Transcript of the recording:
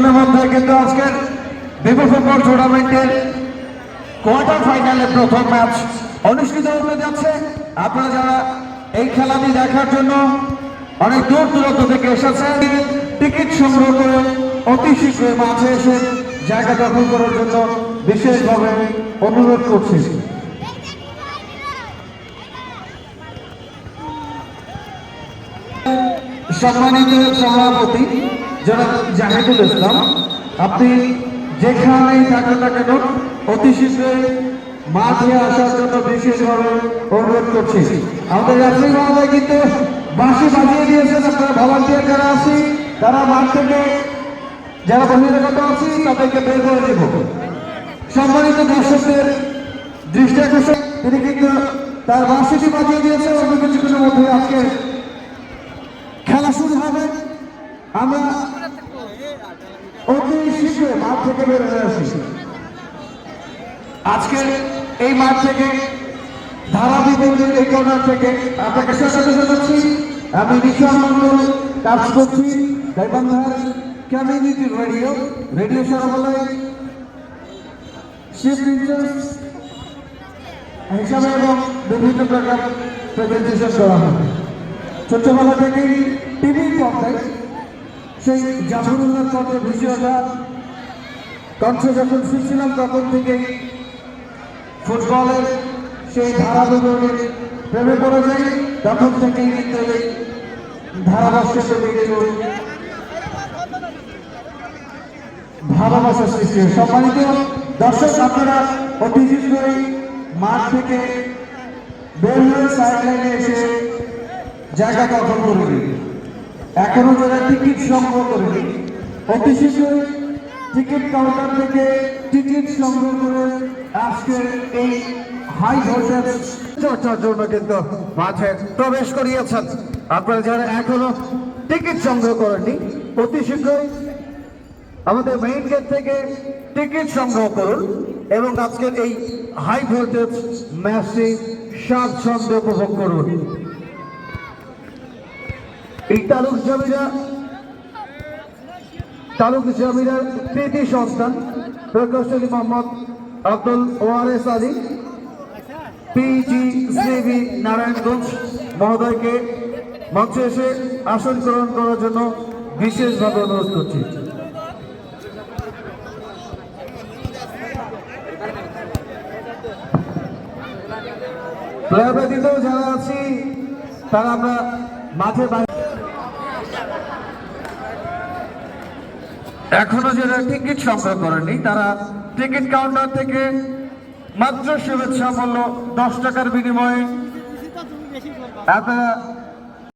কিছুক্ষণের মধ্যে কিন্তু আজকের বিপো ফুটবল টুর্নামেন্টের কোয়ার্টার ফাইনালে প্রথম ম্যাচ অনুষ্ঠিত হতে যাচ্ছে। আপনারা যারা এই খেলাটি দেখার জন্য অনেক দূর দূরান্ত থেকে এসেছেন, টিকিট সংগ্রহ করে অতি শীঘ্রই মাঠে এসে জায়গা দখল করার জন্য বিশেষভাবে অনুরোধ করছি। সম্মানিত সভাপতি যারা জাহিদুল ইসলাম, আপনি যেখানেই থাকেন না কেন অতি শীঘ্রই মাঠে আসার জন্য বিশেষভাবে অনুরোধ করছি। আমাদের রাত্রি মহোদয় কিন্তু বাঁশি বাজিয়ে দিয়েছেন আপনারা ভলান্টিয়ার যারা আছি, তারা মাঠ থেকে যারা বহিরাগত আছি, তাদেরকে বের করে দেব। সম্মানিত দর্শকদের দৃষ্টি আকর্ষণ, তিনি কিন্তু তার বাঁশিটি বাজিয়ে দিয়েছেন অল্প কিছুক্ষণের মধ্যে আজকে খেলা শুরু হবে। আমরা অতি শীঘ্রই মাঠ থেকে বের হয়ে আসি। আজকে এই মাঠ থেকে ধারাবিবন্দের এই কর্নার থেকে আপনাকে স্বাগত জানাচ্ছি। আমি নিশান মন্ডল কাজ করছি কমিউনিটি রেডিও রেডিও সরবরাহ। ইনচার্জ হিসাবে এবং বিভিন্ন প্রকার প্রেজেন্টেশন করা হবে। ছোটবেলা থেকেই টিভির পর্দায় সেই জাফরুল্লাহ কণ্ঠের ভিডিওটা কণ্ঠ যখন শুনছিলাম তখন থেকে ফুটবলের সেই ধারাগুলোর প্রেমে পড়ে যাই, তখন থেকেই কিন্তু এই ধারাভাষ্যের প্রতি ভালোবাসা সৃষ্টি। সম্মানিত দর্শক, আপনারা অতি শীঘ্রই মাঠ থেকে বের হয়ে সাইডলাইনে এসে জায়গা দখল করবে এখনও যারা টিকিট সংগ্রহ করবে অতি শীঘ্রই টিকিট কাউন্টার থেকে টিকিট সংগ্রহ করে আজকে এই হাই ভোল্টেজ চর্চার জন্য কিন্তু মাঠে প্রবেশ করিয়েছেন। আপনারা যারা এখনও টিকিট সংগ্রহ করেননি, অতি শীঘ্রই আমাদের মেইন গেট থেকে টিকিট সংগ্রহ করুন এবং আজকের এই হাই ভোল্টেজ ম্যাচটি স্বাচ্ছন্দ্য উপভোগ করুন। এই তালুক জমিরা, তালুক জমিরার কৃতি সন্তান, প্রকৌশলী মোহাম্মদ আব্দুল ওয়ারেস আলী পিজি সিবি নারায়ণগঞ্জ মহোদয়কে মঞ্চে এসে আসন গ্রহণ করার জন্য বিশেষভাবে অনুরোধ করছি। যারা আছি, তারা আমরা মাঠে বাইরে এখনও যারা টিকিট সংগ্রহ করেনি তারা টিকিট কাউন্টার থেকে মাত্র শুভেচ্ছা মূল্য দশ টাকার বিনিময়ে। আপনারা